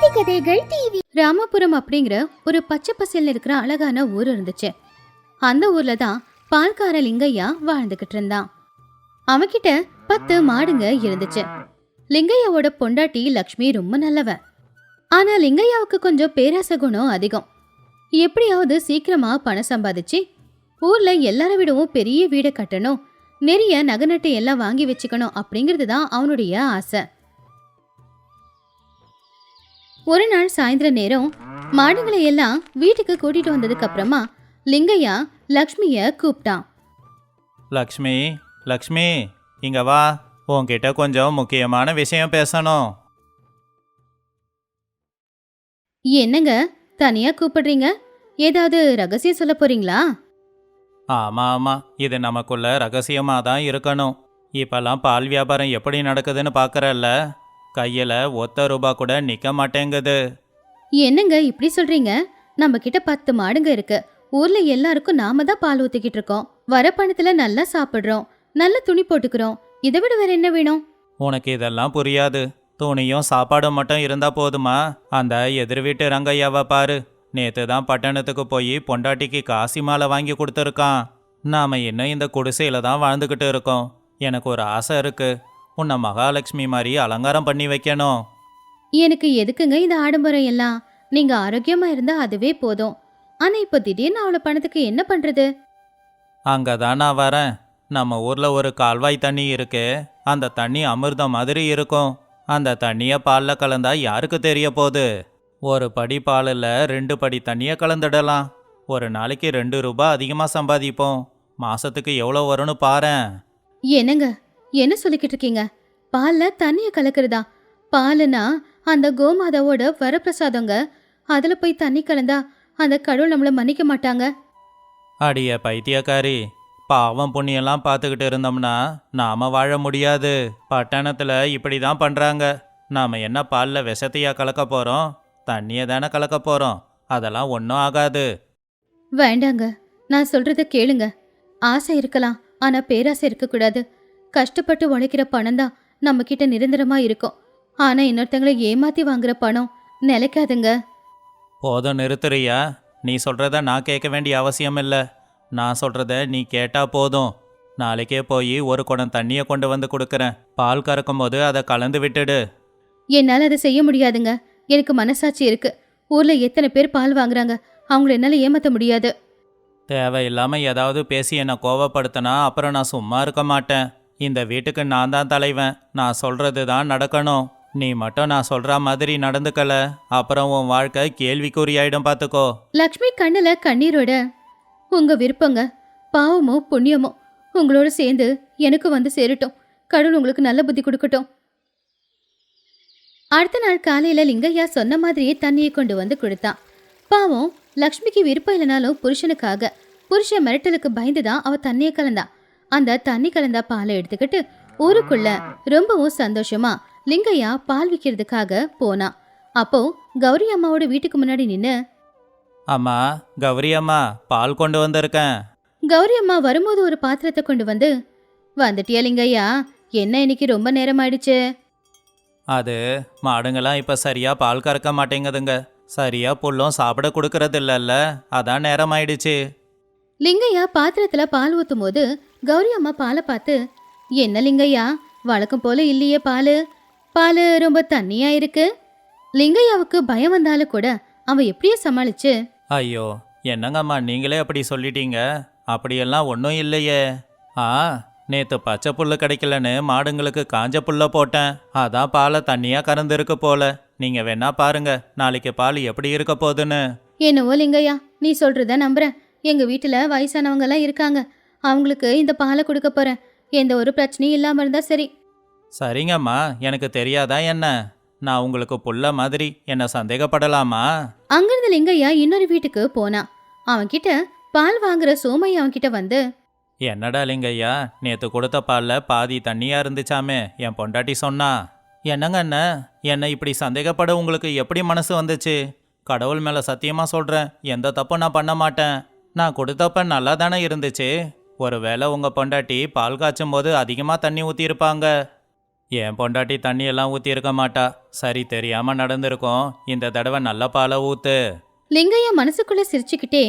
நீதி கதைகள் டிவி ராமபுரம் அப்படிங்கிற ஒரு பச்சை பசேல்னு இருக்கிற அழகான ஊர் இருந்துச்சு. அந்த ஊர்ல தான் பால்கார லிங்கையா வாழ்ந்துகிட்டு இருந்தான். அவன்கிட்ட பத்து மாடுங்க இருந்துச்சு. லிங்கையாவோட பொண்டாட்டி லக்ஷ்மி ரொம்ப நல்லவ. ஆனா லிங்கையாவுக்கு கொஞ்சம் பேராச குணம் அதிகம். எப்படியாவது சீக்கிரமா பணம் சம்பாதிச்சு ஊர்ல எல்லாரை விடவும் பெரிய வீடை கட்டணும் நிறைய நகநட்டு எல்லாம் வாங்கி வச்சுக்கணும் அப்படிங்கிறது தான் அவனுடைய ஆசை. ஒரு நாள் சாயந்தர நேரம் மாடுகளை எல்லாம் வீட்டுக்கு கூட்டிட்டு வந்ததுக்கு அப்புறமா லிங்கையா லக்ஷ்மிய கூப்பிட்டான். லக்ஷ்மி லக்ஷ்மி இங்க வா. உன்கிட்ட கொஞ்சம் முக்கியமான விஷயம் பேசணும். என்னங்க? தனியா கூப்பிடுறீங்க? ஏதாவது ரகசியம் சொல்ல போறீங்களா? ஆமா ஆமா. இது நமக்குள்ள ரகசியமா தான் இருக்கணும். இப்பெல்லாம் பால் வியாபாரம் எப்படி நடக்குதுன்னு பார்க்கறல்ல கையில ஒத்த ரூபா கூட நிக்க மாட்டேங்குது. என்னங்க இப்படி சொல்றீங்க? நம்ம கிட்ட பத்து மாடுங்க இருக்கு. ஊர்ல எல்லாருக்கும் நாம தான் பால் ஊத்திக்கிட்டு இருக்கோம். வர பணத்துல நல்லா சாப்பிடுறோம். நல்ல துணி போட்டுக்கிறோம். இதை விட வேற என்ன வேணும்? உனக்கு இதெல்லாம் புரியாது. துணியும் சாப்பாடும் மட்டும் இருந்தா போதுமா? அந்த எதிர் வீட்டு ரங்கையாவை பாரு. நேத்து தான் பட்டணத்துக்கு போய் பொண்டாட்டிக்கு காசி மாலை வாங்கி கொடுத்துருக்கான். நாம இன்னும் இந்த குடிசையில தான் வாழ்ந்துக்கிட்டு இருக்கோம். எனக்கு ஒரு ஆசை இருக்கு. உன்னை மகாலட்சுமி மாதிரி அலங்காரம் பண்ணி வைக்கணும். எனக்கு எதுக்குங்க இந்த ஆடம்பரம் எல்லாம்? நீங்க ஆரோக்கியமா இருந்தா அதுவே போதும். ஆனா இப்ப திடீர்னு அவ்வளவு பணத்துக்கு என்ன பண்றது? அங்கே தான் நான் வரேன். நம்ம ஊரில் ஒரு கால்வாய் தண்ணி இருக்கு. அந்த தண்ணி அமிர்தம் மாதிரி இருக்கும். அந்த தண்ணியை பாலில் கலந்தா யாருக்கு தெரிய போகுது? ஒரு படி பாலில் ரெண்டு படி தண்ணியை கலந்துடலாம். ஒரு நாளைக்கு ரெண்டு ரூபாய் அதிகமாக சம்பாதிப்போம். மாசத்துக்கு எவ்வளோ வரும்னு பாரேன். என்னங்க? என்ன சொல்லிக்கிட்டு இருக்கீங்க? பால்ல தண்ணிய கலக்குறதா? பாலுனா அந்த கோமாதாவோட வரப்பிரசாதங்க. அதுல போய் தண்ணி கலந்தா அந்த கடவுள் நம்மள மன்னிக்க மாட்டாங்க. அடிய பைத்தியக்காரி பாவம் புண்ணியெல்லாம் பார்த்துக்கிட்டு இருந்தோம்னா நாம வாழ முடியாது. பட்டணத்தில் இப்படி தான் பண்ணுறாங்க நாம் என்ன பாலில் விஷத்தையா கலக்க போகிறோம் தண்ணியை தானே கலக்க போகிறோம் அதெல்லாம் ஒன்றும் ஆகாது. வேண்டாங்க. நான் சொல்றத கேளுங்க. ஆசை இருக்கலாம். ஆனா பேராசை இருக்கக்கூடாது. கஷ்டப்பட்டு உழைக்கிற பணம் தான் நம்ம கிட்ட நிரந்தரமா இருக்கும். ஆனா இன்னொருத்தங்களை ஏமாத்தி வாங்குற பணம் நிலைக்காதுங்க. போதும் நிறுத்துறியா? நீ சொல்கிறத நான் கேட்க வேண்டிய அவசியம் இல்லை. நான் சொல்கிறத நீ கேட்டா போதும். நாளைக்கே போய் ஒரு குடம் தண்ணியை கொண்டு வந்து கொடுக்குறேன். பால் கறக்கும் போது அதை கலந்து விட்டுடு. என்னால அதை செய்ய முடியாதுங்க. எனக்கு மனசாட்சி இருக்கு. ஊர்ல எத்தனை பேர் பால் வாங்குறாங்க. அவங்கள என்னால ஏமாத்த முடியாது. தேவையில்லாமல் ஏதாவது பேசி என்னை கோவப்படுத்தினா அப்புறம் நான் சும்மா இருக்க மாட்டேன். இந்த வீட்டுக்கு நான் தான் தலைவன். நான் சொல்கிறது தான் நடக்கணும். நீ மட்டும் நான் சொல்ற மாதிரி நடந்துக்கல. அப்புறம் உன் வாழ்க்கை கேள்விக்குறியாயிடும் பார்த்துக்கோ லக்ஷ்மி கண்ணுல கண்ணீரோட உங்க விருப்பங்க பாவமோ புண்ணியமோ உங்களோட சேர்ந்து எனக்கு வந்து சேரட்டும். கடவுள் உங்களுக்கு நல்ல புத்தி கொடுக்கட்டும். அடுத்த நாள் காலையில லிங்கையா சொன்ன மாதிரியே தண்ணியை கொண்டு வந்து கொடுத்தான். பாவம் லக்ஷ்மிக்கு விருப்பம் இல்லைனாலும் புருஷனுக்காக. புருஷன் மிரட்டலுக்கு பயந்து தான் அவ தண்ணியை கலந்தான் அந்த தண்ணி கலந்த பாலை எடுத்துக்கிட்டு ஊருக்குள்ள ரொம்பவும் சந்தோஷமா லிங்கையா பால் விற்கிறதுக்காக போனா. அப்போ கௌரி அம்மாவோட வீட்டுக்கு முன்னாடி நின்னு அம்மா கௌரி அம்மா பால் கொண்டு வந்திருக்கேன். கௌரி அம்மா வரும்போது ஒரு பாத்திரத்தை கொண்டு வந்து வந்துட்டியா லிங்கையா? என்ன இன்னைக்கு ரொம்ப நேரம் ஆயிடுச்சு அது மாடுங்களாம் இப்போ சரியாக பால் கறக்க மாட்டேங்குதுங்க. சரியாக புல்லும் சாப்பிட கொடுக்கறது இல்லைல்ல அதான் நேரம் ஆயிடுச்சு லிங்கையா பாத்திரத்துல பால் ஊத்தும் போது கௌரி அம்மா பாலை பார்த்து என்ன லிங்கையா வழக்கம் போல இல்லையே பால். பால் ரொம்ப தண்ணியா இருக்கு. லிங்கையாவுக்கு பயம் வந்தாலும் கூட அவன் எப்படியே சமாளிச்சு ஐயோ என்னங்கம்மா நீங்களே அப்படி சொல்லிட்டீங்க. அப்படியெல்லாம் ஒன்றும் இல்லையே. ஆ நேற்று பச்சை புல்லு கிடைக்கலன்னு மாடுங்களுக்கு காஞ்ச புல்ல போட்டேன். அதான் பாலை தண்ணியாக கறந்துருக்கு போல. நீங்கள் வேணா பாருங்க நாளைக்கு பால் எப்படி இருக்க போகுதுன்னு. என்னவோ லிங்கையா நீ சொல்றத நம்புறேன். எங்க வீட்டுல வயசானவங்க எல்லாம் இருக்காங்க. அவங்களுக்கு இந்த பாலை கொடுக்க போறேன். எந்த ஒரு பிரச்சனையும் இல்லாம இருந்தா சரி. சரிங்கம்மா. எனக்கு தெரியாதா என்ன? நான் உங்களுக்கு புல்ல மாதிரி. என்ன சந்தேகப்படலாமா? அங்கிருந்து லிங்கையா இன்னொரு வீட்டுக்கு போனான் அவன்கிட்ட பால் வாங்குற சோமையா அவன்கிட்ட வந்து என்னடா லிங்கய்யா நேத்து கொடுத்த பால்ல பாதி தண்ணியா இருந்துச்சாமே. என் பொண்டாட்டி சொன்னா. என்னங்க அண்ணன் என்னை இப்படி சந்தேகப்பட உங்களுக்கு எப்படி மனசு வந்துச்சு? கடவுள் மேல சத்தியமா சொல்றேன். எந்த தப்பும் நான் பண்ண மாட்டேன். நான் கொடுத்தப்ப நல்லா தானே இருந்துச்சு. ஒருவேளை உங்க பொண்டாட்டி பால் காய்ச்சும் போது அதிகமா தண்ணி ஊத்தியிருப்பாங்க. என் பொண்டாட்டி தண்ணியெல்லாம் ஊற்றி இருக்க மாட்டா. சரி தெரியாம நடந்திருக்கோம். இந்த தடவை நல்ல பாலை ஊத்து. லிங்கையா மனசுக்குள்ள சிரிச்சுக்கிட்டே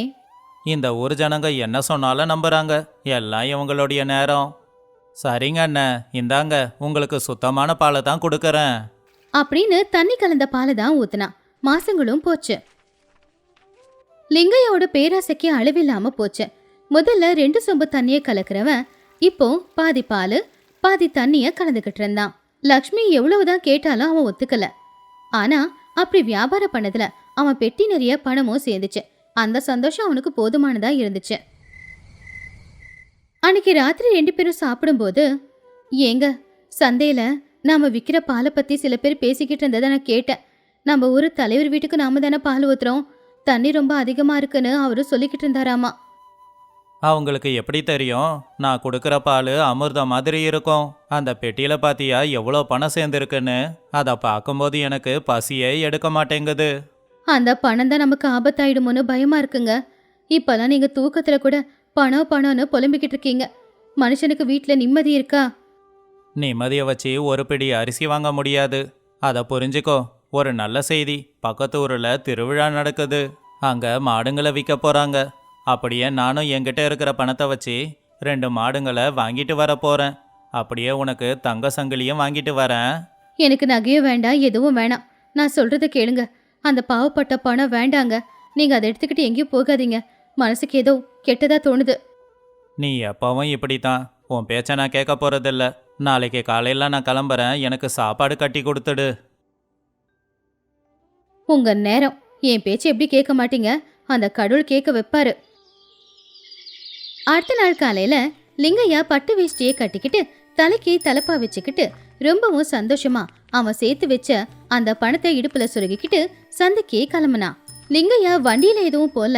இந்த ஊர் ஜனங்க என்ன சொன்னாலும் நம்புறாங்க. எல்லாம் இவங்களுடைய நேரம். சரிங்க அண்ணன் இந்தாங்க உங்களுக்கு சுத்தமான பாலை தான் கொடுக்கறேன். அப்படின்னு தண்ணி கலந்த பாலை தான் ஊத்துனா. மாசங்களும் போச்சு. லிங்கையோட பேராசைக்கு அளவில்லாம போச்சு. முதல்ல ரெண்டு சொம்பு தண்ணிய கலக்கிறவன் இப்போ பாதி பால் பாதி தண்ணிய கலந்துக்கிட்டு இருந்தான். லக்ஷ்மி எவ்வளவுதான் கேட்டாலும் அவன் ஒத்துக்கல. ஆனா அப்படி வியாபாரம் பண்ணதுல அவன் பெட்டி நிறைய பணமும் சேர்ந்துச்சு. அந்த சந்தோஷம் அவனுக்கு போதுமானதா இருந்துச்சு. அன்னைக்கு ராத்திரி ரெண்டு பேரும் சாப்பிடும்போது ஏங்க சந்தையில நாம விற்கிற பாலை பத்தி சில பேர் பேசிக்கிட்டு இருந்ததை நான் கேட்டேன். நம்ம ஊர் தலைவர் வீட்டுக்கு நாம தானே பால் ஊத்துறோம். தண்ணி ரொம்ப அதிகமா இருக்குன்னு அவரு சொல்லிக்கிட்டு இருந்தாராமா. அவங்களுக்கு எப்படி தெரியும்? நான் கொடுக்குற பால் அமிர்தம் மாதிரி இருக்கும். அந்த பெட்டியில் பாத்தியா எவ்வளோ பணம் சேர்ந்துருக்குன்னு? அதை பார்க்கும்போது எனக்கு பசியே எடுக்க மாட்டேங்குது. அந்த பணம் தான் நமக்கு ஆபத்தாயிடுமோன்னு பயமா இருக்குங்க. இப்பெல்லாம் நீங்க தூக்கத்துல கூட பணம் பணம்னு புலம்பிக்கிட்டு இருக்கீங்க. மனுஷனுக்கு வீட்ல நிம்மதி இருக்கா? நிம்மதியை வச்சு ஒரு பிடி அரிசி வாங்க முடியாது. அதை புரிஞ்சுக்கோ. ஒரு நல்ல செய்தி. பக்கத்து ஊரில் திருவிழா நடக்குது. அங்கே மாடுங்களை விற்க போகிறாங்க அப்படியே நானும் என்கிட்ட இருக்கிற பணத்தை வச்சு ரெண்டு மாடுங்களை வாங்கிட்டு வர போகிறேன் அப்படியே உனக்கு தங்க சங்கிலியும் வாங்கிட்டு வரேன். எனக்கு நகையும் வேண்டாம் எதுவும் வேணாம். நான் சொல்றத கேளுங்க. அந்த பாவப்பட்ட பணம் வேண்டாங்க. நீங்க அதை எடுத்துக்கிட்டு எங்கேயும் போகாதீங்க. மனசுக்கு ஏதோ கெட்டதா தோணுது. நீ எப்பவும் இப்படி தான் உன் பேச்சை நான் கேட்க போகிறதில்ல நாளைக்கு காலையில் நான் கிளம்புறேன். எனக்கு சாப்பாடு கட்டி கொடுத்துடு. உங்க நேரம். என் பேச்சு எப்படி கேட்க மாட்டீங்க? அந்த கடவுள் கேட்க வைப்பாரு. அடுத்த நாள் காலையில லிங்கையா பட்டு வேஷ்டியை கட்டிக்கிட்டு தலைக்கு தலப்பா வச்சுக்கிட்டு ரொம்பவும் சந்தோஷமா அவன் சேர்த்து வச்ச அந்த பணத்தை இடுப்புல சுருகிக்கிட்டு சந்தைக்கே கிளம்புனான் லிங்கையா வண்டியில எதுவும் போல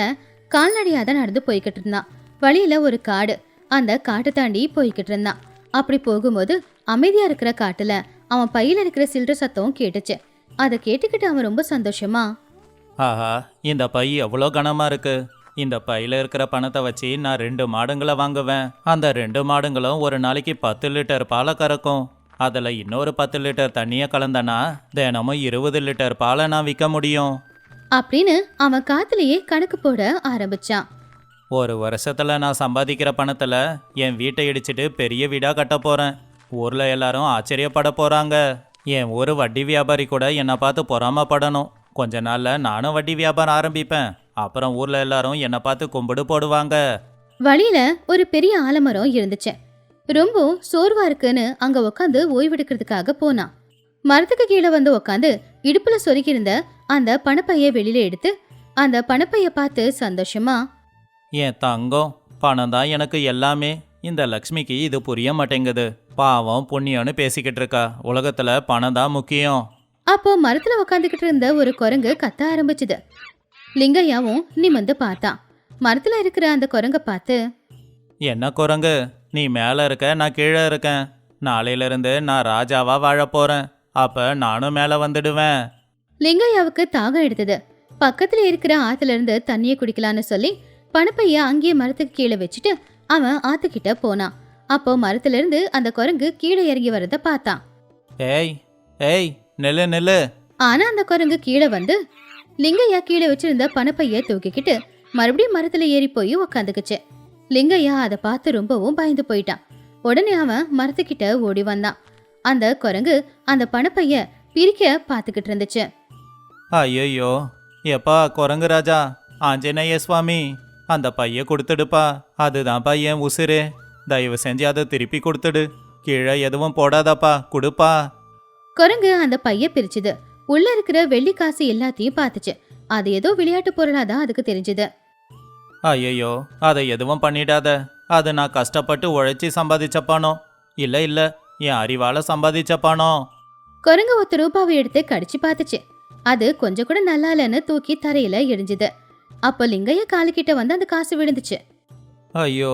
கால்நடையா தான் நடந்து போய்கிட்டு இருந்தான் வழியில ஒரு காடு. அந்த காட்டை தாண்டி போய்கிட்டு இருந்தான் அப்படி போகும்போது அமைதியா இருக்கிற காட்டுல அவன் பையில இருக்கிற சில்லற சத்தம் கேட்டுச்சு. அதை கேட்டுக்கிட்டு அவன் ரொம்ப சந்தோஷமா? ஆஹா இந்த பை எவ்வளோ கனமாக இருக்கு. இந்த பையில் இருக்கிற பணத்தை வச்சு நான் ரெண்டு மாடுங்களை வாங்குவேன். அந்த ரெண்டு மாடுங்களும் ஒரு நாளைக்கு பத்து லிட்டர் பாலை கறக்கும். அதில் இன்னொரு பத்து லிட்டர் தண்ணியை கலந்தனா தினமும் இருபது லிட்டர் பாலை நான் விற்க முடியும். அப்படின்னு அவன் காத்துலயே கணக்கு போட ஆரம்பிச்சான். ஒரு வருஷத்தில் நான் சம்பாதிக்கிற பணத்தில் என் வீட்டை இடிச்சிட்டு பெரிய வீடாக கட்ட போகிறேன் ஊரில் எல்லாரும் ஆச்சரியப்பட போகிறாங்க என் ஊர் வட்டி வியாபாரி கூட என்னை பார்த்து பொறாமப்படணும். கொஞ்ச நாளில் நானும் வட்டி வியாபாரம் ஆரம்பிப்பேன். அப்புறம் ஊரில் எல்லாரும் என்னை பார்த்து கும்பிடு போடுவாங்க. வழியில ஒரு பெரிய ஆலமரம் இருந்துச்சு. ரொம்ப சோர்வா இருக்குன்னு அங்க உட்காந்து ஓய்வெடுக்கிறதுக்காக போனான். மரத்துக்கு கீழே வந்து உட்காந்து இடுப்புல சொருகியிருந்த அந்த பணப்பைய வெளியில எடுத்து அந்த பணப்பைய பார்த்து சந்தோஷமா என் தங்கம் பணம் தான் எனக்கு எல்லாமே. இந்த லக்ஷ்மிக்கு இது புரிய மாட்டேங்குது. பாவம் புண்ணியம்னு பேசிக்கிட்டு இருக்கா. உலகத்தில் பணம் தான் முக்கியம். அப்போ மரத்துல உட்காந்துக்கிட்டு இருந்த ஒரு குரங்கு கத்த ஆரம்பிச்சுது. லிங்கையாவும் நிமிந்து பார்த்தான் மரத்துல இருக்கிற அந்த குரங்க பார்த்து என்ன குரங்கு? நீ மேலே இருக்க நான் கீழே இருக்கேன். நாளையிலிருந்து நான் ராஜாவா வாழ போறேன். அப்ப நானும் மேலே வந்துடுவேன். லிங்கையாவுக்கு தாகம் எடுத்தது. பக்கத்துல இருக்கிற ஆத்துல இருந்து தண்ணியை குடிக்கலான்னு சொல்லி பணப்பைய அங்கேயே மரத்துக்கு கீழே வச்சுட்டு அவன் ஆத்துக்கிட்ட போனான். அப்போ மரத்துல இருந்து அந்த குரங்கு கீழே இறங்கி வரத பார்த்தான். ஏய் ஏய் நில்லு நில்லு. ஆனா அந்த குரங்கு கீழே வந்து லிங்கையா கீழே வச்சிருந்த பணப்பைய தூக்கிக்கிட்டு மறுபடியும் மரத்துல ஏறி போய் உக்காந்துக்குச்சு. லிங்கையா அதை பார்த்து ரொம்பவும் பயந்து போயிட்டான். உடனே அவன் மரத்துக்கிட்ட ஓடி வந்தான். அந்த குரங்கு அந்த பணப்பைய பிரிக்க பார்த்துக்கிட்டு இருந்துச்சு. ஐயோ எப்பா குரங்கு ராஜா? ஆஞ்சநேய சுவாமி அந்த பைய கொடுத்துடுப்பா. அதுதான்ப்பா என் உசுரு. தயவு செஞ்சு அதை திருப்பி கொடுத்துடு. கீழே எதுவும் போடாதப்பா கொடுப்பா. குரங்கு அந்த பைய பிரிச்சுது. உள்ள இருக்கிற வெள்ளி காசு எல்லாத்தையும் பார்த்துச்சு. அது ஏதோ விளையாட்டு பொருளாதான் அதுக்கு தெரிஞ்சது. ஐயோ அதை எதுவும் பண்ணிடாத. அது நான் கஷ்டப்பட்டு உழைச்சி சம்பாதிச்ச பணம் இல்லை இல்லை. என் அறிவால சம்பாதிச்ச பணம் குரங்கு ஒத்த ரூபாவை எடுத்து கடிச்சு பார்த்துச்சு. அது கொஞ்சம் கூட நல்லா இல்லைன்னு தூக்கி தரையில எரிஞ்சுது. அப்போ லிங்கைய காலுக்கிட்ட வந்து அந்த காசு விழுந்துச்சு. ஐயோ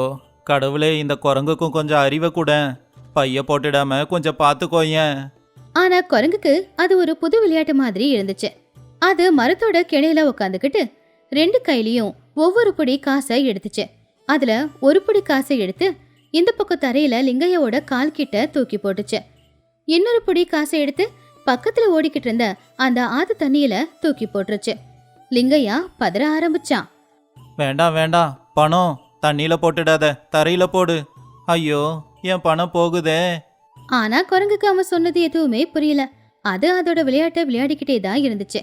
கடவுளே இந்த குரங்குக்கும் கொஞ்சம் அறிவை கூட. பைய போட்டுடாம கொஞ்சம் பார்த்துக்கோயேன் ஆனா குரங்குக்கு அது ஒரு புது விளையாட்டு மாதிரி இருந்துச்சு. அது மரத்தோட கிளையில உட்காந்துக்கிட்டு ரெண்டு கையிலயும் ஒவ்வொரு பொடி காசை எடுத்துச்சு. அதுல ஒரு பொடி காசை எடுத்து இந்த பக்கம் தரையில லிங்கையோட கால் கிட்ட தூக்கி போட்டுச்சு. இன்னொரு பொடி காசை எடுத்து பக்கத்துல ஓடிக்கிட்டு இருந்த அந்த ஆத்து தண்ணியில தூக்கி போட்டுருச்சு. லிங்கையா பதற ஆரம்பிச்சான். வேண்டாம் வேண்டாம். பணம். தண்ணியில போட்டுடாத தரையில போடு. ஐயோ என் பணம் போகுதே. ஆனா குரங்குக்கு அவன் சொன்னது எதுவுமே புரியல. அது அதோட விளையாட்டை விளையாடிக்கிட்டே தான் இருந்துச்சு.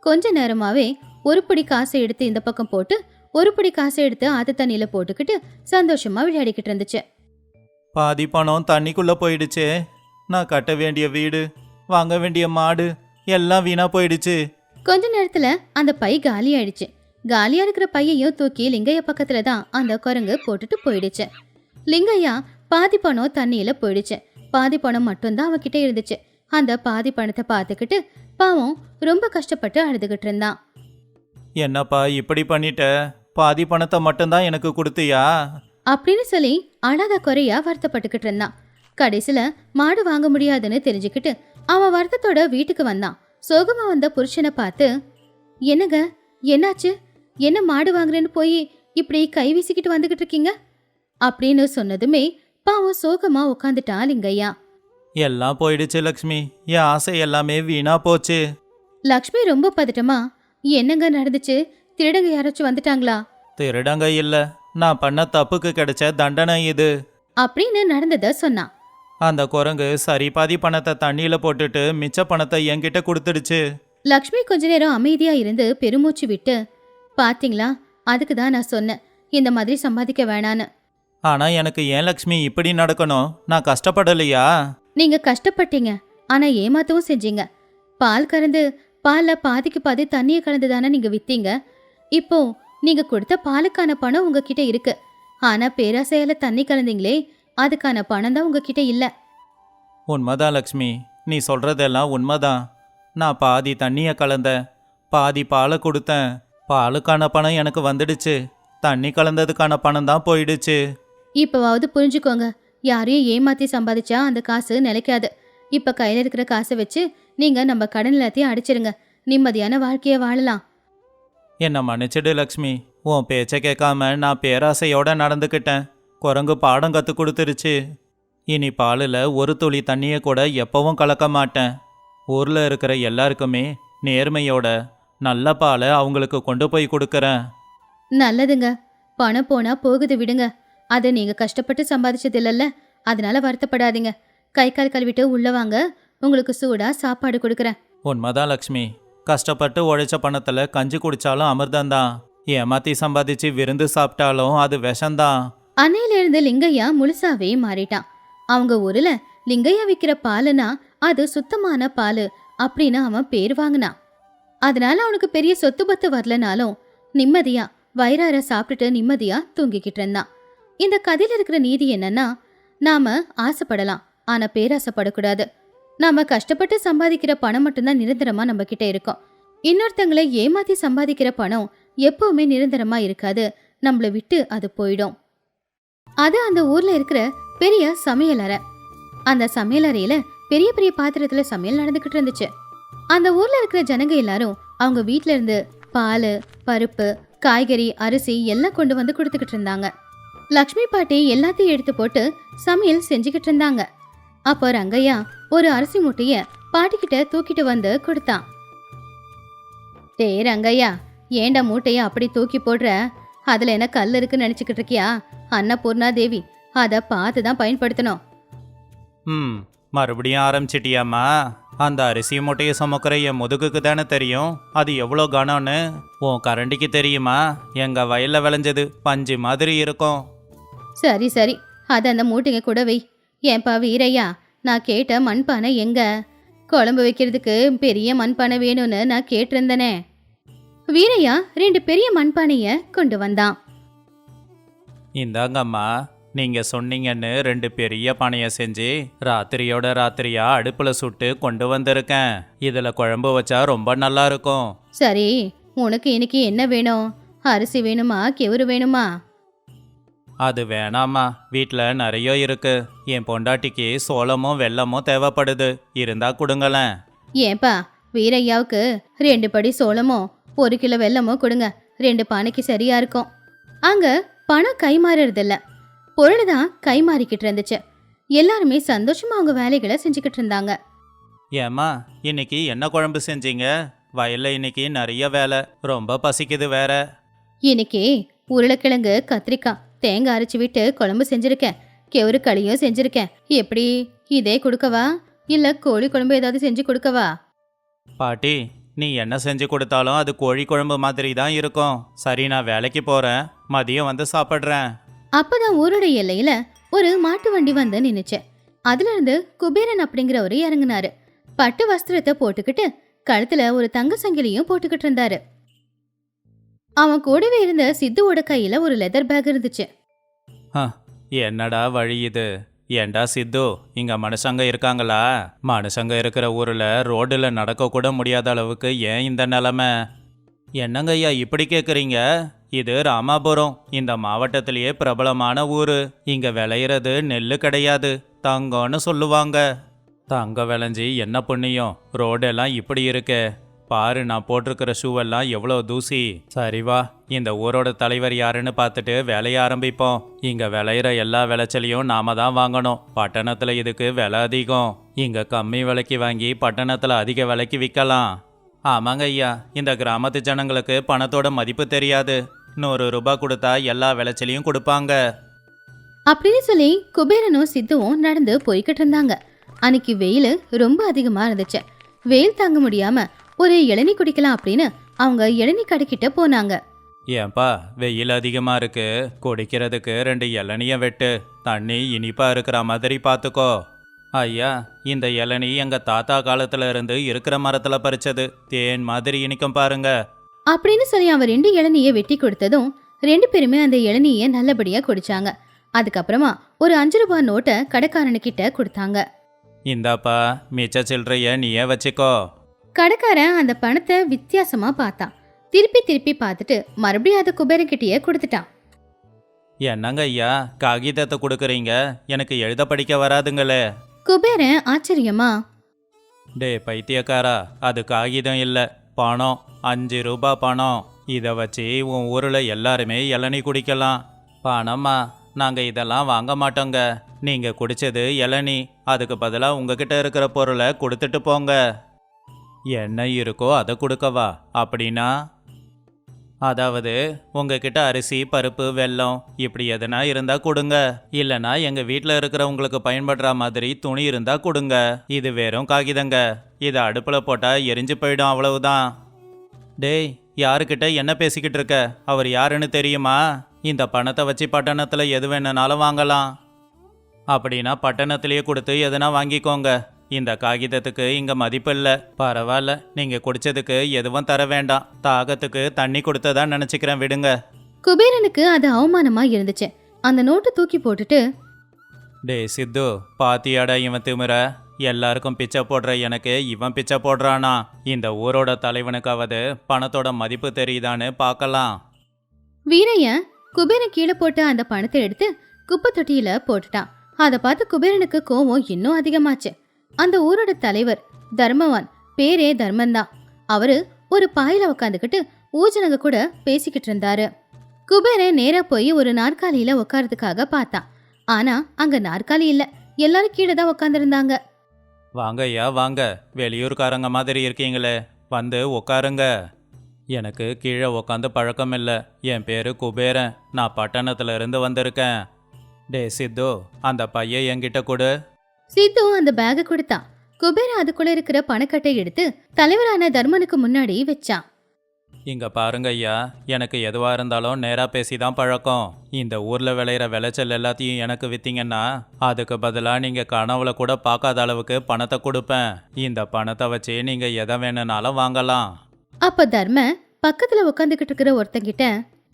கொஞ்ச நேரமாவே ஒரு படி காசை எடுத்து இந்த பக்கம் போட்டு ஒரு படி காசை எடுத்து ஆத்து தண்ணியில போட்டுக்கிட்டு சந்தோஷமா விளையாடிக்கிட்டு இருந்துச்சு. பாதி பணம் தண்ணிக்குள்ள போயிடுச்சே. நான் கட்ட வேண்டிய வீடு வாங்க வேண்டிய மாடு எல்லாம் வீணா போயிடுச்சு. கொஞ்ச நேரத்துல அந்த பை காலி ஆயிடுச்சு. காலியா இருக்கிற பையையும் தூக்கி லிங்கையா பக்கத்துல தான் அந்த குரங்கு போட்டுட்டு போயிடுச்சு. லிங்கையா பாதி பணம் தண்ணியில போயிடுச்சு. பாதி பணம் மட்டும்தான் அவன்கிட்ட இருந்துச்சு. அந்த பாதி பணத்தை பார்த்துக்கிட்டு பாவம் ரொம்ப கஷ்டப்பட்டு அழுதுகிட்டு இருந்தான். என்னப்பா இப்படி பண்ணிட்ட? பாதி பணத்தை மட்டும்தான் எனக்கு கொடுத்தியா? அப்படின்னு சொல்லி அழாத குறையா வருத்தப்பட்டுக்கிட்டு இருந்தான். கடைசியில மாடு வாங்க முடியாதுன்னு தெரிஞ்சுக்கிட்டு அவன் வருத்தத்தோட வீட்டுக்கு வந்தான். சோகமா வந்த புருஷனை பார்த்து என்னங்க? என்னாச்சு? என்ன மாடு வாங்குறேன்னு போய் இப்படி கை வீசிக்கிட்டு வந்துகிட்டு இருக்கீங்க? அப்படின்னு சொன்னதுமே பாவம் சோகமா உட்காந்துட்டான் லிங்கையா. எல்லாம் போயிடுச்சு லக்ஷ்மி. என் ஆசை எல்லாமே வீணா போச்சு. லக்ஷ்மி ரொம்ப பதட்டமா என்னங்க நடந்துச்சு? திருடங்க யாராச்சும் வந்துட்டாங்களா? திருடங்க இல்ல. நான் பண்ண தப்புக்கு கிடைச்ச தண்டனை இது. அப்படின்னு நடந்தத சொன்னான் அந்த குரங்கு சரி பாதி பணத்தை தண்ணியில போட்டுட்டு மிச்ச பணத்தை என்கிட்ட கொடுத்துடுச்சு. லக்ஷ்மி கொஞ்ச நேரம் அமைதியா இருந்து பெருமூச்சு விட்டு பாத்தீங்களா? அதுக்கு தான் நான் சொன்னேன். இந்த மாதிரி சம்பாதிக்க வேணான்னு. ஆனா எனக்கு ஏன் லக்ஷ்மி இப்படி நடக்கணும்? நான் கஷ்டப்படலையா? நீங்க கஷ்டப்பட்டீங்க. ஆனா ஏமாத்தவும் செஞ்சீங்க. பால் கறந்து பால்ல பாதிக்கு பாதி தண்ணியை கலந்து தானே நீங்க வித்தீங்க? இப்போ நீங்க கொடுத்த பாலுக்கான பணம் உங்ககிட்ட இருக்கு. ஆனா பேராசையால தண்ணி கலந்தீங்களே அதுக்கான பணம் தான் உங்ககிட்ட இல்ல. உண்மைதான் லக்ஷ்மி. நீ சொல்றதெல்லாம் உண்மைதான். நான் பாதி தண்ணியை கலந்த பாதி பாலை கொடுத்தேன். பாலுக்கான பணம் எனக்கு வந்துடுச்சு. தண்ணி கலந்ததுக்கான பணம் தான் போயிடுச்சு. இப்பவாவது புரிஞ்சுக்கோங்க. யாரையும் ஏமாத்தி சம்பாதிச்சா அந்த காசு நிலைக்காது. இப்ப கையில இருக்கிற காசை வச்சு நீங்க நம்ம கடன் எல்லாத்தையும் அடிச்சிருங்க. நிம்மதியான வாழ்க்கைய வாழலாம். என்னை மன்னிச்சிடு லக்ஷ்மி. உன் பேச்சை கேட்காம நான் பேராசையோட நடந்துக்கிட்டேன். குரங்கு பாடம் கற்று கொடுத்துருச்சு. இனி பாலில் ஒரு துளி தண்ணியை கூட எப்பவும் கலக்க மாட்டேன். ஊரில் இருக்கிற எல்லாருக்குமே நேர்மையோட நல்ல பாலை அவங்களுக்கு கொண்டு போய் கொடுக்குறேன். நல்லதுங்க. பணம் போனா போகுது விடுங்க. அது நீங்க கஷ்டப்பட்டு சம்பாதிச்சது இல்லைல்ல அதனால வருத்தப்படாதீங்க. கை கால் கழுவிட்டு உள்ள வாங்க. உங்களுக்கு சூடா சாப்பாடு கொடுக்குறேன். உண்மைதான் லக்ஷ்மி. கஷ்டப்பட்டு உழைச்ச பணத்தில் கஞ்சி குடிச்சாலும் அமிர்தம்தான் ஏமாத்தி சம்பாதிச்சு விருந்து சாப்பிட்டாலும் அது விஷம்தான். அன்னையில இருந்து லிங்கையா முழுசாவே மாறிட்டான். அவங்க ஊர்ல லிங்கையா விக்கிற பாலுனா அது சுத்தமான பாலு அப்படின்னு அவன் பேர் வாங்கினான். அதனால அவனுக்கு பெரிய சொத்து பத்து வரலனாலும் நிம்மதியா வயிறார சாப்பிட்டுட்டு நிம்மதியா தூங்கிக்கிட்டு இருந்தான். இந்த கதையில இருக்கிற நீதி என்னன்னா நாம ஆசைப்படலாம் ஆனா பேராசைப்படக்கூடாது. நாம கஷ்டப்பட்டு சம்பாதிக்கிற பணம் மட்டும்தான் நிரந்தரமா நம்ம கிட்ட இருக்கும். இன்னொருத்தங்களை ஏமாத்தி சம்பாதிக்கிற பணம் எப்பவுமே நிரந்தரமா இருக்காது. நம்மள விட்டு அது போயிடும். அது அந்த ஊர்ல இருக்கிற பெரிய சமையலறை அந்த சமையலறையில பெரிய பெரிய பாத்திரத்துல சமையல் நடந்துகிட்டு இருந்துச்சு. அந்த ஊர்ல இருக்கிற ஜனங்க எல்லாரும் அவங்க வீட்ல இருந்து பால் பருப்பு காய்கறி அரிசி எல்லாம் கொண்டு வந்து கொடுத்துக்கிட்டு இருந்தாங்க. லக்ஷ்மி பாட்டி எல்லாத்தையும் எடுத்து போட்டு சமையல் செஞ்சுக்கிட்டு இருந்தாங்க. அப்போ ரங்கையா ஒரு அரிசி மூட்டைய பாட்டிக்கிட்ட தூக்கிட்டு வந்து கொடுத்தான் டேய் ரங்கையா ஏன்டா மூட்டைய அப்படி தூக்கி போடுற? அதுல என்ன கல் இருக்குன்னு நினைச்சுக்கிட்டு இருக்கியா? அன்னபூர்ணா தேவி அதை பார்த்து தான் பயன்படுத்தணும். ம் மறுபடியும் ஆரம்பிச்சிட்டியாம்மா? அந்த அரிசி மூட்டையை சுமக்கிற என் முதுகுக்கு தானே தெரியும். அது எவ்வளோ கனம்னு. உன் கரண்டிக்கு தெரியுமா? எங்கள் வயலில் விளைஞ்சது பஞ்சு மாதிரி இருக்கும். சரி சரி. அதை அந்த மூட்டைங்க கூட வை. ஏன்பா வீரையா நான் கேட்ட மண்பானை எங்க? குழம்பு வைக்கிறதுக்கு பெரிய மண்பானை வேணும்னு நான் கேட்டிருந்தனே. வீரையா ரெண்டு பெரிய மண்பானைய கொண்டு வந்தான். இந்தாங்கம்மா. நீங்கள் சொன்னீங்கன்னு ரெண்டு பெரிய பானையை செஞ்சு ராத்திரியோட ராத்திரியா அடுப்பில் சுட்டு கொண்டு வந்திருக்கேன். இதில் குழம்பு வச்சா ரொம்ப நல்லா இருக்கும் சரி உனக்கு இன்னைக்கு என்ன வேணும்? அரிசி வேணுமா? கெவுரு வேணுமா? அது வேணாம்மா. வீட்டில் நிறைய இருக்கு. என் பொண்டாட்டிக்கு சோளமும் வெல்லமும் தேவைப்படுது. இருந்தா கொடுங்களேன். ஏன்பா வீரையாவுக்கு ரெண்டு படி சோளமும் ஒரு கிலோ வெல்லமும் கொடுங்க. ரெண்டு பானைக்கு சரியா இருக்கும். அங்க பணம் கைமாறுறதில்ல. பொருள் தான் கைமாறிக்கிட்டு இருந்துச்சு. எல்லாருமே சந்தோஷமா அவங்க வேலைகளை செஞ்சுக்கிட்டு இருந்தாங்க. ஏம்மா இன்னைக்கு என்ன குழம்பு செஞ்சீங்க? வயல்ல இன்னைக்கு நிறைய வேலை ரொம்ப பசிக்குது வேற. இன்னைக்கு உருளைக்கிழங்கு கத்திரிக்காய் தேங்காய் அரைச்சு விட்டு குழம்பு செஞ்சிருக்கேன். கெவுரு களியும் செஞ்சிருக்கேன். எப்படி? இதே கொடுக்கவா? இல்ல கோழி குழம்பு ஏதாவது செஞ்சு கொடுக்கவா? பாட்டி நீ என்ன செஞ்சு கொடுத்தாலும் அது கோழி குழம்பு மாதிரி தான் இருக்கும். சரி நான் வேலைக்கு போறேன். மதியம் வந்து சாப்பிட்றேன். அப்பதான் ஊரோட எல்லையில ஒரு மாட்டு வண்டி வந்து நின்னுச்சு. அதுல இருந்து குபேரன் அப்படிங்கிறவரு இறங்கினாரு. பட்டு வஸ்திரத்தை போட்டுக்கிட்டு கழுத்துல ஒரு தங்க சங்கிலியும் போட்டுக்கிட்டு இருந்தாரு. அவன் கூடவே இருந்த சித்துவோட கையில ஒரு லெதர் பேக் இருந்துச்சு. என்னடா வழி இது? ஏண்டா சித்து இங்க மனுஷங்க இருக்காங்களா? மனுஷங்க இருக்கிற ஊர்ல ரோடுல நடக்க கூட முடியாத அளவுக்கு ஏன் இந்த நிலைமை? என்னங்க ஐயா இப்படி கேக்குறீங்க? இது ராமாபுரம். இந்த மாவட்டத்திலேயே பிரபலமான ஊர். இங்க விளையிறது நெல்லு கிடையாது. தங்கம்னு சொல்லுவாங்க. தங்கம் விளைஞ்சி என்ன புண்ணியம்? ரோடெல்லாம் இப்படி இருக்கு. பாரு நான் போட்டிருக்கிற ஷூவெல்லாம் எவ்வளோ தூசி. சரி வா இந்த ஊரோட தலைவர் யாருன்னு பார்த்துட்டு வேலைய ஆரம்பிப்போம். இங்கே விளையிற எல்லா விளைச்சலையும் நாம தான் வாங்கணும். பட்டணத்தில் இதுக்கு விலை அதிகம். இங்கே கம்மி விலைக்கு வாங்கி பட்டணத்தில் அதிக விலைக்கு விற்கலாம். ஆமாங்க ஐயா. இந்த கிராமத்து ஜனங்களுக்கு பணத்தோட மதிப்பு தெரியாது. நூறு ரூபாய் கொடுத்தா எல்லா விளைச்சலையும் கொடுப்பாங்க. அப்படின்னு சொல்லி குபேரனும் சித்துவும் நடந்து போய்கிட்டு இருந்தாங்க. அன்னைக்கு வெயில் ரொம்ப அதிகமா இருந்துச்சு. வெயில் தாங்க முடியாம ஒரு இளநீ குடிக்கலாம் அப்படின்னு அவங்க இளநீ கடைக்கிட்ட போனாங்க. ஏன்பா வெயில் அதிகமா இருக்கு. குடிக்கிறதுக்கு ரெண்டு இளநிய வெட்டு. தண்ணி இனிப்பா இருக்கிற மாதிரி பார்த்துக்கோ ஐயா இந்த இளநீ எங்க தாத்தா காலத்துல இருந்து இருக்கிற மரத்துல பறிச்சது. தேன் மாதிரி இனிக்கும் பாருங்க. அப்படின்னு சொல்லி அவன் ரெண்டு இளநியை வெட்டி கொடுத்ததும் ரெண்டு பேருமே அந்த இளநியை நல்லபடியா குடிச்சாங்க. அதுக்கப்புறமா ஒரு அஞ்சு ரூபாய் நோட்டை கடைக்காரனுக்கிட்ட கொடுத்தாங்க. இந்தாப்பா மிச்ச சில்லறைய நீயே வச்சுக்கோ. கடைக்காரன் அந்த பணத்தை வித்தியாசமா பார்த்தான். திருப்பி திருப்பி பார்த்துட்டு மறுபடியும் அதை குபேரன்கிட்டயே கொடுத்துட்டான். என்னங்க ஐயா காகிதத்தை கொடுக்குறீங்க. எனக்கு எழுத படிக்க வராதுங்களே. குபேரன் ஆச்சரியமா? டே பைத்தியக்காரா அது காகிதம் இல்லை. பணம் அஞ்சு ரூபா பணம். இதை வச்சு உன் ஊரில் எல்லாருமே இளநீ குடிக்கலாம். பணமா? நாங்கள் இதெல்லாம் வாங்க மாட்டோங்க. நீங்கள் குடிச்சது இளநீ அதுக்கு பதிலாக உங்ககிட்ட இருக்கிற பொருளை கொடுத்துட்டு போங்க. என்ன இருக்கோ அதை கொடுக்கவா? அப்படின்னா அதாவது உங்ககிட்ட அரிசி பருப்பு வெல்லம் இப்படி எதனா இருந்தா கொடுங்க. இல்லனா எங்க வீட்ல இருக்கிறவங்களுக்கு பயன்படுற மாதிரி துணி இருந்தா கொடுங்க. இது வெறும் காகிதங்க. இதை அடுப்புல போட்டா எரிஞ்சு போயிடும் அவ்வளவுதான். டேய் யாருக்கிட்ட என்ன பேசிக்கிட்டு இருக்க? அவர் யாருன்னு தெரியுமா? இந்த பணத்தை வச்சு பட்டணத்துல எது வேணுனாலும் வாங்கலாம். அப்படின்னா பட்டணத்திலேயே கொடுத்து எதுனா வாங்கிக்கோங்க. இந்த காகிதத்துக்கு இங்க மதிப்பு இல்ல. பரவாயில்ல நீங்க குடிச்சதுக்கு எதுவும் தர வேண்டாம். தாகத்துக்கு தண்ணி கொடுத்ததா நினைச்சுக்கிறேன் விடுங்க. குபேரனுக்கு அது அவமானமா இருந்துச்சு. அந்த நோட்டை தூக்கி போட்டுட்டு டேய் சித்து பாத்தியாடா இவன் திமிர? எல்லாருக்கும் பிச்சை போடுற எனக்கு இவன் பிச்சை போடுறானா? இந்த ஊரோட தலைவனுக்காவது பணத்தோட மதிப்பு தெரியுதான்னு பார்க்கலாம். வீரையன் குபேரன் கீழே போட்ட அந்த பணத்தை எடுத்து குப்பை தொட்டியில போட்டுட்டான். அதை பார்த்து குபேரனுக்கு கோவம் இன்னும் அதிகமாச்சு. அந்த ஊரோட தலைவர் தர்மவான் பேரே தர்மன்தான். அவரு ஒரு பாயில உக்காந்துக்கிட்டு ஊஜனங்க கூட பேசிக்கிட்டு இருந்தாரு. குபேரன் நேரா போய் ஒரு நாற்காலியில உட்கார்றதுக்காக பார்த்தான் ஆனா அங்க நாற்காலி இல்ல. எல்லாரும் கீழே தான் உட்காந்துருந்தாங்க வாங்க ஐயா வாங்க. வெளியூர்காரங்க மாதிரி இருக்கீங்களே. வந்து உக்காருங்க. எனக்கு கீழே உட்காந்து பழக்கம் இல்லை. என் பேரு குபேரன். நான் பட்டணத்துல இருந்து வந்திருக்கேன். டே சித்து அந்த பையன் என்கிட்ட கொடு. சித்து அந்த பேக்கை கொடுத்தான் குபேரன் அதுக்குள்ள இருக்கிற பணக்கட்டை எடுத்து தலைவரான தர்மனுக்கு முன்னாடி வச்சான் இங்க பாருங்க ஐயா எனக்கு எதுவா இருந்தாலும் நேரா பேசி தான் பழக்கம். இந்த ஊர்ல விளையிற விளைச்சல் எல்லாத்தையும் எனக்கு வித்தீங்கன்னா அதுக்கு பதிலா நீங்க கனவுல கூட பார்க்காத அளவுக்கு பணத்தை கொடுப்பேன். இந்த பணத்தை வச்சு நீங்க எதை வேணும்னாலும் வாங்கலாம். அப்ப தர்ம பக்கத்துல உட்காந்துக்கிட்டு இருக்கிற ஒருத்தங்கிட்ட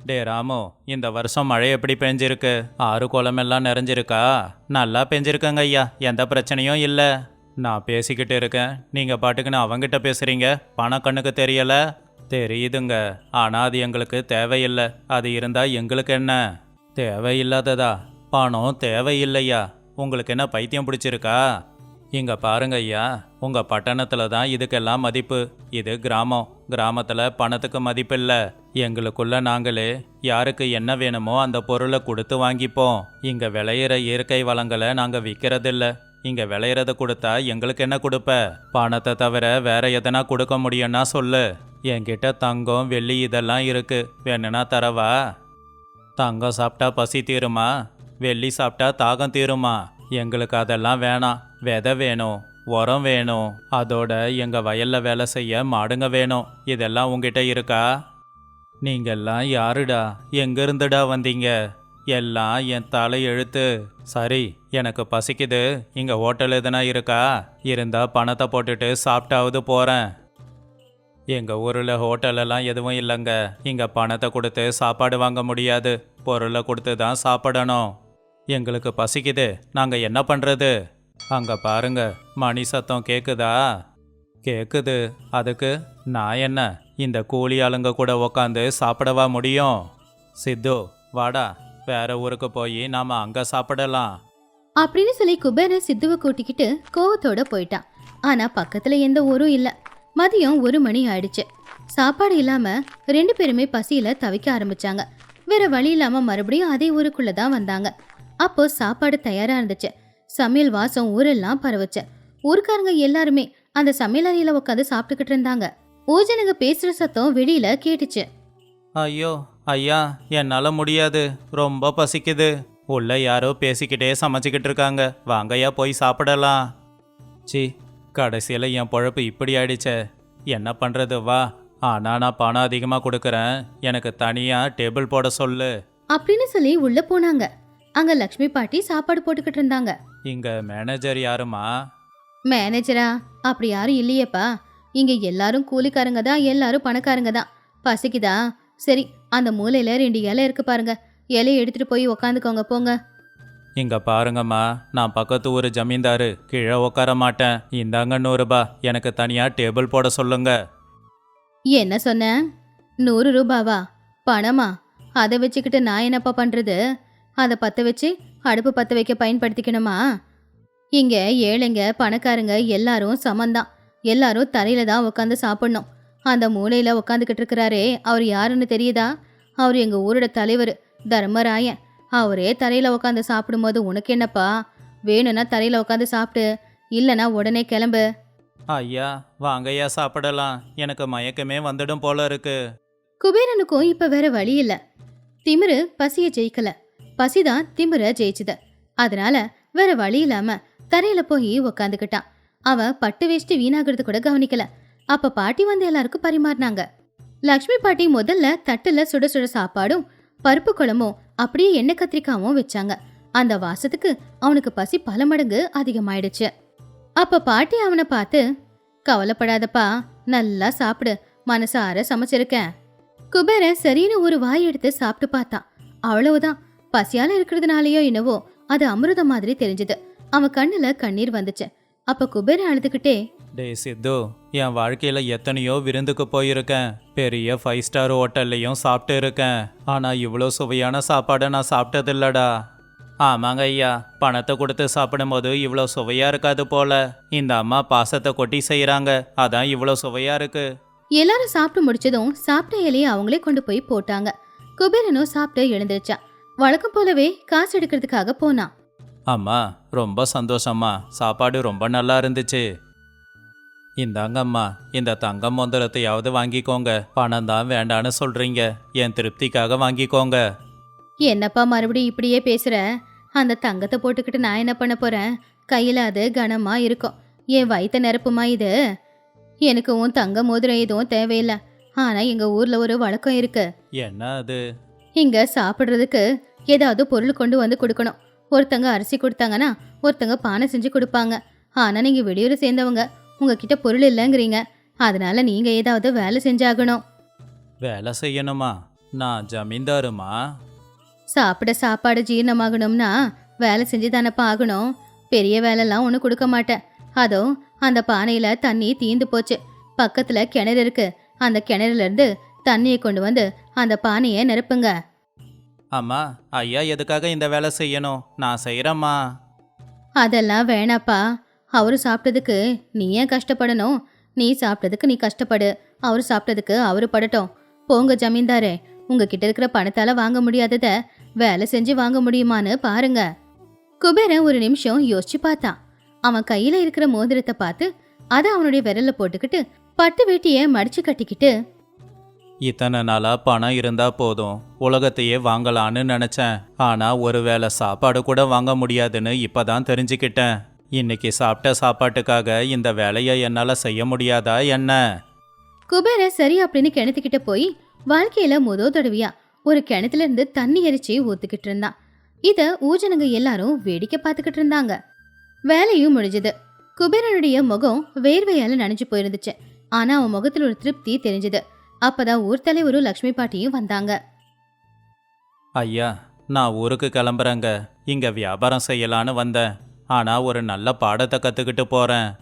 டே ராமு இந்த வருஷம் மழை எப்படி பெஞ்சிருக்கு? ஆறு குளமெல்லாம் நிறைஞ்சிருக்கா? நல்லா பெஞ்சிருக்கங்க ஐயா எந்த பிரச்சனையும் இல்லை. நான் பேசிக்கிட்டு இருக்கேன். நீங்கள் பாட்டுக்குன்னு அவங்கிட்ட பேசுகிறீங்க பணம் கண்ணுக்கு தெரியலை? தெரியுதுங்க. ஆனால் அது எங்களுக்கு தேவையில்லை. அது இருந்தால் எங்களுக்கு என்ன? தேவையில்லாததா? பணம் தேவையில்லையா? உங்களுக்கு என்ன பைத்தியம் பிடிச்சிருக்கா? இங்கே பாருங்க ஐயா உங்கள் பட்டணத்தில் தான் இதுக்கெல்லாம் மதிப்பு. இது கிராமம். கிராமத்தில் பணத்துக்கு மதிப்பில்லை. எங்களுக்குள்ள நாங்களே யாருக்கு என்ன வேணுமோ அந்த பொருளை கொடுத்து வாங்கிப்போம். இங்கே விளையிற இயற்கை வளங்களை நாங்கள் விற்கிறதில்ல இங்கே விளையிறத கொடுத்தா எங்களுக்கு என்ன கொடுப்ப? பணத்தை தவிர வேற எதனா கொடுக்க முடியும்னா சொல்லு. என்கிட்ட தங்கம் வெள்ளி இதெல்லாம் இருக்கு. வேணும்னா தரவா? தங்கம் சாப்பிட்டா பசி தீருமா? வெள்ளி சாப்பிட்டா தாகம் தீருமா? எங்களுக்கு அதெல்லாம் வேணாம். விதை வேணும். உரம் வேணும். அதோட எங்க வயல்ல வேலை செய்ய மாடுங்க வேணும். இதெல்லாம் உங்ககிட்ட இருக்கா? நீங்கெல்லாம் யாருடா? எங்கேருந்துடா வந்தீங்க? எல்லாம் என் தலை எழுத்து. சரி எனக்கு பசிக்குது. இங்க ஹோட்டல் எதுனா இருக்கா? இருந்தா பணத்தை போட்டுட்டு சாப்பிட்டாவது போறேன். எங்க ஊர்ல ஹோட்டல் எல்லாம் எதுவும் இல்லைங்க. இங்க பணத்தை கொடுத்து சாப்பாடு வாங்க முடியாது. பொருளை கொடுத்து தான் சாப்பிடணும். எங்களுக்கு பசிக்குது. நாங்க என்ன பண்றது? அங்க பாருங்க மணி சத்தம் கேக்குதா? கேக்குது. அதுக்கு நான் என்ன இந்த கூலி ஆளுங்க கூட உக்காந்து சாப்பிடவா முடியும்? சித்து வாடா வேற ஊருக்கு போய் நாம அங்க சாப்பிடலாம். அப்படின்னு சொல்லி குபேர சித்துவை கூட்டிக்கிட்டு கோவத்தோட போயிட்டான். ஆனா பக்கத்துல எந்த ஊரும் இல்ல. மதியம் ஒரு மணி ஆயிடுச்சு. சாப்பாடு இல்லாம ரெண்டு பேருமே பசியில தவிக்க ஆரம்பிச்சாங்க. வேற வழி இல்லாம மறுபடியும் அதே ஊருக்குள்ள தான் வந்தாங்க. அப்போ சாப்பாடு தயாரா இருந்துச்சு. சமையல் வாசம் ஊரெல்லாம் பரவுச்சு. ஊர்க்காரங்க எல்லாருமே அந்த சமையல் அறையில உட்காந்து சாப்பிட்டுக்கிட்டு இருந்தாங்க. ஊஜனுங்க பேசுற சத்தம் வெளியில கேட்டுச்சு. ஐயோ ஐயா என்னால முடியாது. ரொம்ப பசிக்குது. உள்ள யாரோ பேசிக்கிட்டே சமைச்சுக்கிட்டு இருக்காங்க. வாங்கய்யா போய் சாப்பிடலாம். சி கடைசியில் என் பொழப்பு இப்படி ஆயிடுச்சே. என்ன பண்ணுறது வா. ஆனால் நான் பணம் அதிகமாக கொடுக்குறேன். எனக்கு தனியாக டேபிள் போட சொல்லு. அப்படின்னு சொல்லி உள்ள போனாங்க. அங்க லக்ஷ்மி பாட்டி சாப்பாடு போட்டுக்கிட்டு இருந்தாங்க. இங்கே மேனேஜர் யாருமா? மேனேஜரா அப்படி யாரும் இல்லையேப்பா. இங்க எல்லாரும் கூலிக்காரங்க தான் எல்லாரும் பணக்காரங்க தான். பசிக்குதா? சரி அந்த மூலையில ரெண்டு இலை இருக்கு பாருங்க. இலையை எடுத்துட்டு போய் உக்காந்துக்கோங்க போங்க. இங்கே பாருங்கம்மா நான் பக்கத்து ஊர் ஜமீன்தாரு. கீழே உட்கார மாட்டேன். இந்தாங்க நூறுபா. எனக்கு தனியாக டேபிள் போட சொல்லுங்க. என்ன சொன்ன? நூறு ரூபாவா? பணமா? அதை வச்சுக்கிட்டு நான் என்னப்பா பண்றது? அதை பத்த வச்சு அடுப்பு பத்த வைக்க பயன்படுத்திக்கணுமா? இங்க ஏழைங்க பணக்காரங்க எல்லாரும் சமந்தான். எல்லாரும் தரையில தான் உட்காந்து சாப்பிடணும். அந்த மூலையில உட்காந்துக்கிட்டு இருக்கிறாரே அவர் யாருன்னு தெரியுதா? அவர் எங்க ஊரோட தலைவர் தர்மராயன். அவரே தரையில உட்காந்து சாப்பிடும்போது உனக்கு என்னப்பா? வேணும்னா தரையில உட்காந்து சாப்பிட்டு இல்லைன்னா உடனே கிளம்பு. ஐயா வாங்கய்யா சாப்பிடலாம். எனக்கு மயக்கமே வந்துடும் போல இருக்கு. குபேரனுக்கும் இப்ப வேற வழி இல்ல. திமிரு பசிய ஜெயிக்கல. பசிதான் திமிர ஜெயிச்சுது. அதனால வேற வழி இல்லாம தரையில போய் உக்காந்துக்கிட்டான். அவ பட்டு வேஷ்டி வீணாகிறது கூட கவனிக்கல. அப்ப பாட்டி வந்து எல்லாருக்கும் பரிமாறினாங்க. லக்ஷ்மி பாட்டி முதல்ல தட்டுல சுட சுட சாப்பாடும் பருப்பு குழம்பும் அப்படியே எண்ணெய் கத்திரிக்காவும் வச்சாங்க. அந்த வாசத்துக்கு அவனுக்கு பசி பல மடங்கு அதிகமாயிடுச்சு. அப்ப பாட்டி அவனை பார்த்து கவலைப்படாதப்பா நல்லா சாப்பிடு. மனசார சமைச்சிருக்கேன். குபேர சரின்னு ஒரு வாய் எடுத்து சாப்பிட்டு பார்த்தான். அவ்வளவுதான். பசியால இருக்கிறதுனாலயோ என்னவோ அது அமிர்தம் மாதிரி தெரிஞ்சது. அவன் கண்ணுல கண்ணீர் வந்துச்சு. அப்ப குபேரன் அழுதுகிட்டே டேய் சித்து என் வாழ்க்கையில் எத்தனையோ விருந்துக்கு போயிருக்கேன். பெரிய ஃபைவ் ஸ்டார் ஹோட்டல்லையும் சாப்பிட்டு இருக்கேன். ஆனால் இவ்வளோ சுவையான சாப்பாடை நான் சாப்பிட்டதில்லடா. ஆமாங்க ஐயா பணத்தை கொடுத்து சாப்பிடும்போது இவ்வளோ சுவையாக இருக்காது போல. இந்த அம்மா பாசத்தை கொட்டி செய்கிறாங்க அதான் இவ்வளோ சுவையாக இருக்கு. எல்லாரும் சாப்பிட்டு முடிச்சதும் சாப்பிட்ட இலையை அவங்களே கொண்டு போய் போட்டாங்க. குபேரனும் சாப்பிட்டு எழுந்திருச்சான் வழக்கம் போலவே காசு எடுக்கிறதுக்காக போனான் அம்மா ரொம்ப சந்தோஷம்மா. சாப்பாடு ரொம்ப நல்லா இருந்துச்சு. இந்தாங்கம்மா இந்த தங்கம் மொந்தரத்தையாவது வாங்கிக்கோங்க. பணம் தான் வேண்டான்னு சொல்றீங்க. என் திருப்திக்காக வாங்கிக்கோங்க. என்னப்பா மறுபடியும் இப்படியே பேசுற? அந்த தங்கத்தை போட்டுக்கிட்டு நான் என்ன பண்ண போறேன்? கையில அது கனமா இருக்கும். என் வயித்த நிரப்புமா இது? எனக்கு உன் தங்க மோதிரம் எதுவும் தேவையில்லை. ஆனா எங்க ஊர்ல ஒரு வழக்கம் இருக்கு. என்ன அது? இங்க சாப்பிடுறதுக்கு ஏதாவது பொருள் கொண்டு வந்து கொடுக்கணும். ஒருத்தங்க அரிசி கொடுத்தாங்கன்னா ஒருத்தங்க பானை செஞ்சு கொடுப்பாங்க. ஆனா நீங்க வெளியூர் சேர்ந்தவங்க உங்ககிட்ட பொருள் இல்லைங்கிறீங்க. அதனால நீங்க ஏதாவது வேலை செஞ்சாகணும். வேலை செய்யணுமா? நான் ஜமீன்தாருமா? சாப்பிட சாப்பாடு ஜீரணமாகணும்னா வேலை செஞ்சு தானப்பா ஆகணும். பெரிய வேலைலாம் ஒன்றும் கொடுக்க மாட்டேன். அதோ அந்த பானையில தண்ணி தீந்து போச்சு. பக்கத்துல கிணறு இருக்கு. அந்த கிணறுல இருந்து தண்ணியை கொண்டு வந்து அந்த பானையை நிரப்புங்க. அம்மா ஐயா எதுக்காக இந்த வேலை செய்யணும்? நான் செய்கிறேம்மா அதெல்லாம் வேணாப்பா. அவரு சாப்பிட்டதுக்கு நீ ஏன் கஷ்டப்படணும்? நீ சாப்பிட்டதுக்கு நீ கஷ்டப்படு. அவர் சாப்பிட்டதுக்கு அவரு படட்டும். போங்க ஜமீன்தாரே உங்ககிட்ட இருக்கிற பணத்தால வாங்க முடியாதத வேலை செஞ்சு வாங்க முடியுமான்னு பாருங்க. குபேரன் ஒரு நிமிஷம் யோசிச்சு பார்த்தான். அவன் கையில இருக்கிற மோதிரத்தை பார்த்து அதை அவனுடைய விரல்ல போட்டுக்கிட்டு பட்டு வேட்டிய மடிச்சு கட்டிக்கிட்டு இத்தனை நாளா பணம் இருந்தா போதும். உலகத்தையே வாங்கலான்னு நினைச்சேன். ஆனா ஒருவேளை சாப்பாடு கூட வாங்க முடியாதுன்னு இப்பதான் தெரிஞ்சுக்கிட்டேன். இன்னைக்கு சாப்பிட்ட சாப்பாட்டுக்காக இந்த வேலையை என்னால செய்ய முடியாதா என்ன? குபேர சரி அப்படின்னு கிணத்துக்கிட்ட போய் வாழ்க்கையில முதோ தடவையா ஒரு கிணத்துல இருந்து தண்ணி எரிச்சு ஊத்துக்கிட்டு இருந்தான். இத ஊஜனங்க எல்லாரும் வேடிக்கை பார்த்துக்கிட்டு இருந்தாங்க. வேலையும் முடிஞ்சது. குபேரனுடைய முகம் வேர்வையால நனைஞ்சு போயிருந்துச்சு. ஆனா அவன் முகத்துல ஒரு திருப்தி தெரிஞ்சது. அப்பதான் ஊர் தலைவரும் லக்ஷ்மி பாட்டியும் வந்தாங்க. ஐயா நான் ஊருக்கு கிளம்புறேங்க. இங்க வியாபாரம் செய்யலான்னு வந்தேன். ஆனா ஒரு நல்ல பாடத்தை கத்துக்கிட்டு போறேன்.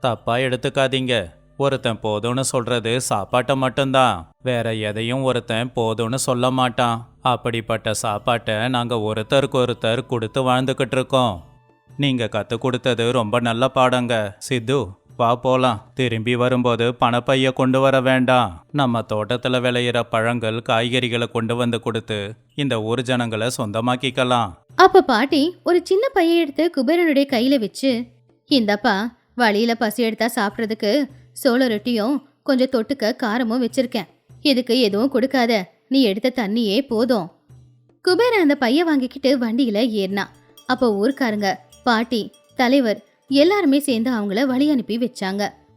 தப்பா எடுத்துக்காதீங்க. ஒருத்தன் போதும்னு சொல்றது சாப்பாட்டை மட்டும்தான். வேற எதையும் ஒருத்தன் போதும்னு சொல்ல மாட்டான். அப்படிப்பட்ட சாப்பாட்டை நாங்க ஒருத்தருக்கு ஒருத்தர் கொடுத்து வாழ்ந்துக்கிட்டு இருக்கோம். நீங்க கத்து கொடுத்தது ரொம்ப நல்ல பாடங்க. சித்து வா போலாம். திரும்பி வரும்போது பணப்பைய கொண்டு வர வேண்டாம். நம்ம தோட்டத்துல விளையிற பழங்கள் காய்கறிகளை கொண்டு வந்து கொடுத்து இந்த ஊர் ஜனங்களை சொந்தமாக்கிக்கலாம். அப்ப பாட்டி ஒரு சின்ன பைய எடுத்து குபேரனுடைய கையில வச்சு இந்தப்பா வழியில பசி எடுத்தா சாப்பிட்றதுக்கு சோள ரொட்டியும் கொஞ்சம் தொட்டுக்க காரமும் வச்சிருக்கேன். இதுக்கு எதுவும் கொடுக்காத. நீ எடுத்த தண்ணியே போதும். குபேரன் அந்த பைய வாங்கிக்கிட்டு வண்டியில ஏறினான். அப்போ ஊர்க்காரங்க பாட்டி தலைவர் எல்லாருமே சேர்ந்து அவங்கள வழி அனுப்பி வச்சாங்க.